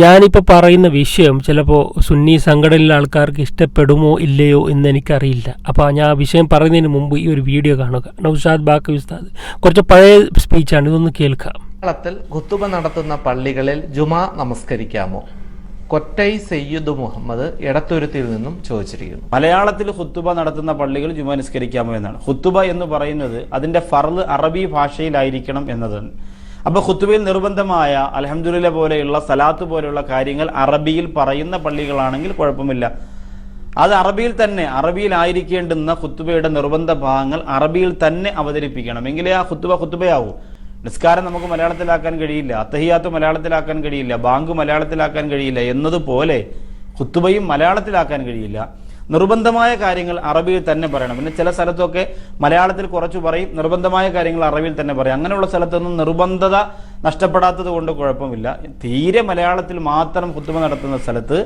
ഞാനിപ്പോൾ പറയുന്ന വിഷയം ചിലപ്പോൾ സുന്നി സംഘടനയിലെ ആൾക്കാർക്ക് ഇഷ്ടപ്പെടുമോ ഇല്ലയോ എന്ന് എനിക്കറിയില്ല. അപ്പോൾ ഞാൻ ആ വിഷയം പറയുന്നതിന് മുമ്പ് ഈ ഒരു വീഡിയോ കാണുക. നൗഷാദ് ബാക്കി ഉസ്താദ് കുറച്ച് പഴയ സ്പീച്ചാണ് ഇതൊന്ന് കേൾക്കാം. കേരളത്തിൽ ഖുത്തുബ നടത്തുന്ന പള്ളികളിൽ ജുമാ നമസ്കരിക്കാമോ? കൊറ്റൈ സയ്യിദ് മുഹമ്മദ് ഇടത്തുരുത്തിൽ നിന്നും ചോദിച്ചിരിക്കുന്നു. മലയാളത്തിൽ ഹുത്തുബ നടത്തുന്ന പള്ളികൾ ജുമ നിസ്കരിക്കാമോ എന്നാണ്. ഹുത്തുബ എന്ന് പറയുന്നത് അതിന്റെ ഫർൾ അറബി ഭാഷയിലായിരിക്കണം എന്നതാണ്. അപ്പൊ ഖുത്തുബയിൽ നിർബന്ധമായ അലഹമുല്ല പോലെയുള്ള സലാത്ത് പോലെയുള്ള കാര്യങ്ങൾ അറബിയിൽ പറയുന്ന പള്ളികളാണെങ്കിൽ കുഴപ്പമില്ല. അത് അറബിയിൽ തന്നെ അറബിയിൽ ആയിരിക്കേണ്ടുന്ന ഖുത്തുബയുടെ നിർബന്ധ ഭാഗങ്ങൾ അറബിയിൽ തന്നെ അവതരിപ്പിക്കണം. എങ്കിലേ ആ ഖുത്തുബ ഖുത്തുബയാവൂ നിസ്കാരം നമുക്ക് മലയാളത്തിലാക്കാൻ കഴിയില്ല അത്തഹിയാത്ത് മലയാളത്തിലാക്കാൻ കഴിയില്ല ബാങ്ക് മലയാളത്തിലാക്കാൻ കഴിയില്ല എന്നതുപോലെ ഖുത്തുബയും മലയാളത്തിലാക്കാൻ കഴിയില്ല. നിർബന്ധമായ കാര്യങ്ങൾ അറബിയിൽ തന്നെ പറയണം. പിന്നെ ചില സ്ഥലത്തൊക്കെ മലയാളത്തിൽ കുറച്ച് പറയും നിർബന്ധമായ കാര്യങ്ങൾ അറബിയിൽ തന്നെ പറയും. അങ്ങനെയുള്ള സ്ഥലത്തൊന്നും നിർബന്ധത നഷ്ടപ്പെടാത്തത് കൊണ്ട് കുഴപ്പമില്ല. തീരെ മലയാളത്തിൽ മാത്രം കുത്തുമ നടത്തുന്ന സ്ഥലത്ത്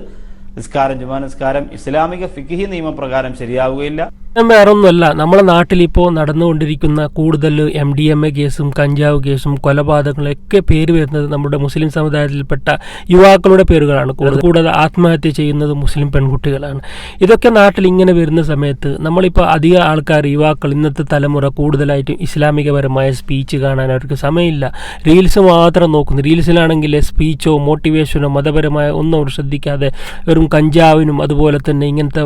നിസ്കാരം ജുമാ നിസ്കാരം ഇസ്ലാമിക ഫിഖി നിയമപ്രകാരം ശരിയാവുകയില്ല. ഞാൻ വേറെ ഒന്നുമല്ല നമ്മുടെ നാട്ടിൽ ഇപ്പോൾ നടന്നുകൊണ്ടിരിക്കുന്ന കൂടുതൽ എം ഡി എം എ കേസും കഞ്ചാവ് കേസും കൊലപാതകങ്ങളൊക്കെ പേര് വരുന്നത് നമ്മുടെ മുസ്ലിം സമുദായത്തിൽപ്പെട്ട യുവാക്കളുടെ പേരുകളാണ്. കൂടുതൽ ആത്മഹത്യ ചെയ്യുന്നത് മുസ്ലിം പെൺകുട്ടികളാണ്. ഇതൊക്കെ നാട്ടിൽ ഇങ്ങനെ വരുന്ന സമയത്ത് നമ്മളിപ്പോൾ അധിക ആൾക്കാർ യുവാക്കൾ ഇന്നത്തെ തലമുറ കൂടുതലായിട്ടും ഇസ്ലാമികപരമായ സ്പീച്ച് കാണാൻ അവർക്ക് സമയമില്ല. റീൽസ് മാത്രം നോക്കുന്നു. റീൽസിലാണെങ്കിൽ സ്പീച്ചോ മോട്ടിവേഷനോ മതപരമായ ഒന്നും അവർ ശ്രദ്ധിക്കാതെ വെറും കഞ്ചാവിനും അതുപോലെ തന്നെ ഇങ്ങനത്തെ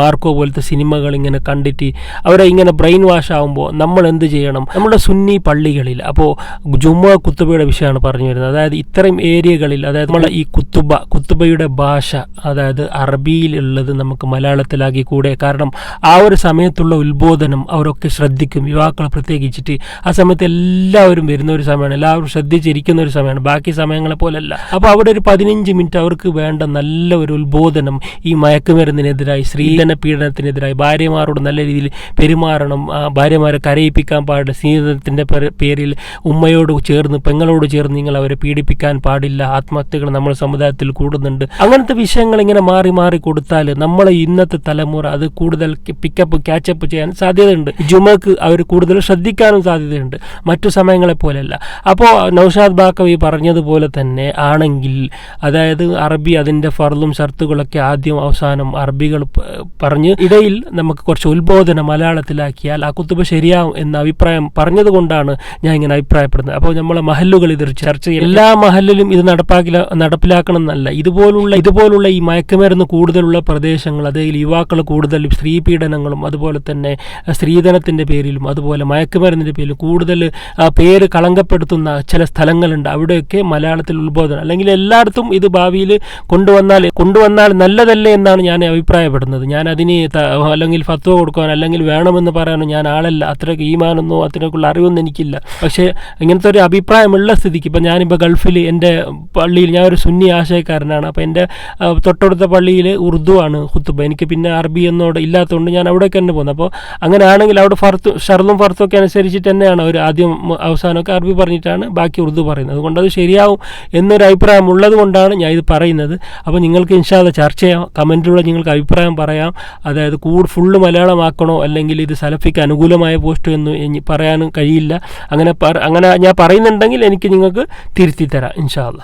മാർക്കോ പോലത്തെ സിനിമകൾ ഇങ്ങനെ കണ്ടിട്ട് അവരെ ഇങ്ങനെ ബ്രെയിൻ വാഷ് ആകുമ്പോൾ നമ്മൾ എന്ത് ചെയ്യണം? നമ്മുടെ സുന്നി പള്ളികളിൽ അപ്പോൾ ജുമ്മ കുത്തുബയുടെ വിഷയമാണ് പറഞ്ഞു വരുന്നത്. അതായത് ഇത്തരം ഏരിയകളിൽ അതായത് നമ്മളെ ഈ കുത്തുബ കുത്തുബയുടെ ഭാഷ അതായത് അറബിയിലുള്ളത് നമുക്ക് മലയാളത്തിലാക്കി കൂടെ. കാരണം ആ ഒരു സമയത്തുള്ള ഉത്ബോധനം അവരൊക്കെ ശ്രദ്ധിക്കും യുവാക്കൾ പ്രത്യേകിച്ചിട്ട്. ആ സമയത്ത് എല്ലാവരും വരുന്ന ഒരു സമയമാണ് എല്ലാവരും ശ്രദ്ധിച്ചിരിക്കുന്ന ഒരു സമയമാണ് ബാക്കി സമയങ്ങളെ പോലല്ല. അപ്പോൾ അവിടെ ഒരു പതിനഞ്ച് മിനിറ്റ് അവർക്ക് വേണ്ട നല്ല ഒരു ഉത്ബോധനം ഈ മയക്കുമരുന്നിനെതിരായി സ്ത്രീധന പീഡനത്തിനെതിരായി ഭാര്യമാരോട് നല്ല രീതിയിൽ പെരുമാറണം ഭാര്യമാരെ കരയിപ്പിക്കാൻ പാടില്ല സ്നേഹിതത്തിന്റെ പേരിൽ ഉമ്മയോട് ചേർന്ന് പെങ്ങളോട് ചേർന്ന് നിങ്ങൾ അവരെ പീഡിപ്പിക്കാൻ പാടില്ല ആത്മഹത്യകൾ നമ്മൾ സമുദായത്തിൽ കൂടുന്നുണ്ട്. അങ്ങനത്തെ വിഷയങ്ങൾ ഇങ്ങനെ മാറി മാറി കൊടുത്താൽ നമ്മളെ ഇന്നത്തെ തലമുറ അത് കൂടുതൽ പിക്കപ്പ് ക്യാച്ചപ്പ് ചെയ്യാൻ സാധ്യതയുണ്ട്. ജുമക്ക് അവർ കൂടുതൽ ശ്രദ്ധിക്കാനും സാധ്യതയുണ്ട്. മറ്റു സമയങ്ങളെ പോലെയല്ല. അപ്പോൾ നൌഷാദ് ബാക്കവി പറഞ്ഞതുപോലെ തന്നെ ആണെങ്കിൽ അതായത് അറബി അതിന്റെ ഫർളും ഷർത്തുകളൊക്കെ ആദ്യം അവസാനം അറബികൾ പറഞ്ഞ് ഇടയിൽ നമുക്ക് കുറച്ച് ഉത്ബോധനം മലയാളത്തിലാക്കിയാൽ ആ കുത്തുബ ശരിയാവും എന്ന അഭിപ്രായം പറഞ്ഞതുകൊണ്ടാണ് ഞാൻ ഇങ്ങനെ അഭിപ്രായപ്പെടുന്നത്. അപ്പോൾ നമ്മളെ മഹല്ലുകൾ ഇത് ചർച്ച ചെയ്യും എല്ലാ മഹല്ലിലും ഇത് നടപ്പാക്കില്ല നടപ്പിലാക്കണം എന്നല്ല ഇതുപോലുള്ള ഇതുപോലുള്ള ഈ മയക്കുമരുന്ന് കൂടുതലുള്ള പ്രദേശങ്ങൾ അതിൽ യുവാക്കൾ കൂടുതൽ സ്ത്രീ പീഡനങ്ങളും അതുപോലെ തന്നെ സ്ത്രീധനത്തിന്റെ പേരിലും അതുപോലെ മയക്കുമരുന്നിന്റെ പേരിലും കൂടുതൽ പേര് കളങ്കപ്പെടുത്തുന്ന ചില സ്ഥലങ്ങളുണ്ട്. അവിടെയൊക്കെ മലയാളത്തിൽ ഉത്ബോധനം. അല്ലെങ്കിൽ എല്ലായിടത്തും ഇത് ഭാവിയിൽ കൊണ്ടുവന്നാൽ കൊണ്ടുവന്നാൽ നല്ലതല്ലേ എന്നാണ് ഞാൻ അഭിപ്രായപ്പെടുന്നത്. ഞാൻ അതിന് അല്ലെങ്കിൽ അല്ലെങ്കിൽ ഫത്വ കൊടുക്കാനോ അല്ലെങ്കിൽ വേണമെന്ന് പറയാനോ ഞാൻ ആളല്ല. അത്രയ്ക്ക് ഈമാനൊന്നോ അത്രയ്ക്കുള്ള അറിവൊന്നും എനിക്കില്ല. പക്ഷേ ഇങ്ങനത്തെ ഒരു അഭിപ്രായമുള്ള സ്ഥിതിക്ക് ഇപ്പം ഞാനിപ്പോൾ ഗൾഫിൽ എന്റെ പള്ളിയിൽ ഞാൻ ഒരു സുന്നി ആശയക്കാരനാണ്. അപ്പോൾ എന്റെ തൊട്ടടുത്ത പള്ളിയിൽ ഉറുദു ആണ് ഹുത്തുബ എനിക്ക് പിന്നെ അറബി എന്നോട് ഇല്ലാത്തതുകൊണ്ട് ഞാൻ അവിടേക്ക് തന്നെ പോകുന്നത് അപ്പോൾ അങ്ങനെയാണെങ്കിൽ അവിടെ ഫർത്ത് ഷർദും ഫർത്തും ഒക്കെ അനുസരിച്ചിട്ട് തന്നെയാണ് അവർ ആദ്യം അവസാനമൊക്കെ അറബി പറഞ്ഞിട്ടാണ് ബാക്കി ഉറുദു പറയുന്നത്. അതുകൊണ്ട് അത് ശരിയാവും എന്നൊരു അഭിപ്രായം ഉള്ളത് കൊണ്ടാണ് ഞാൻ ഇത് പറയുന്നത്. അപ്പോൾ നിങ്ങൾക്ക് ഇൻഷാല്ല ചർച്ച ചെയ്യാം. കമന്റിലൂടെ നിങ്ങൾക്ക് അഭിപ്രായം പറയാം. അതായത് കൂടുതൽ ഫുള്ള് മലയാളമാക്കണോ അല്ലെങ്കിൽ ഇത് സലഫിക്ക് അനുകൂലമായ പോസ്റ്റ് എന്ന് പറയാനും കഴിയില്ല. അങ്ങനെ അങ്ങനെ ഞാൻ പറയുന്നുണ്ടെങ്കിൽ എനിക്ക് നിങ്ങൾക്ക് തിരുത്തി തരാം ഇൻഷാല്ല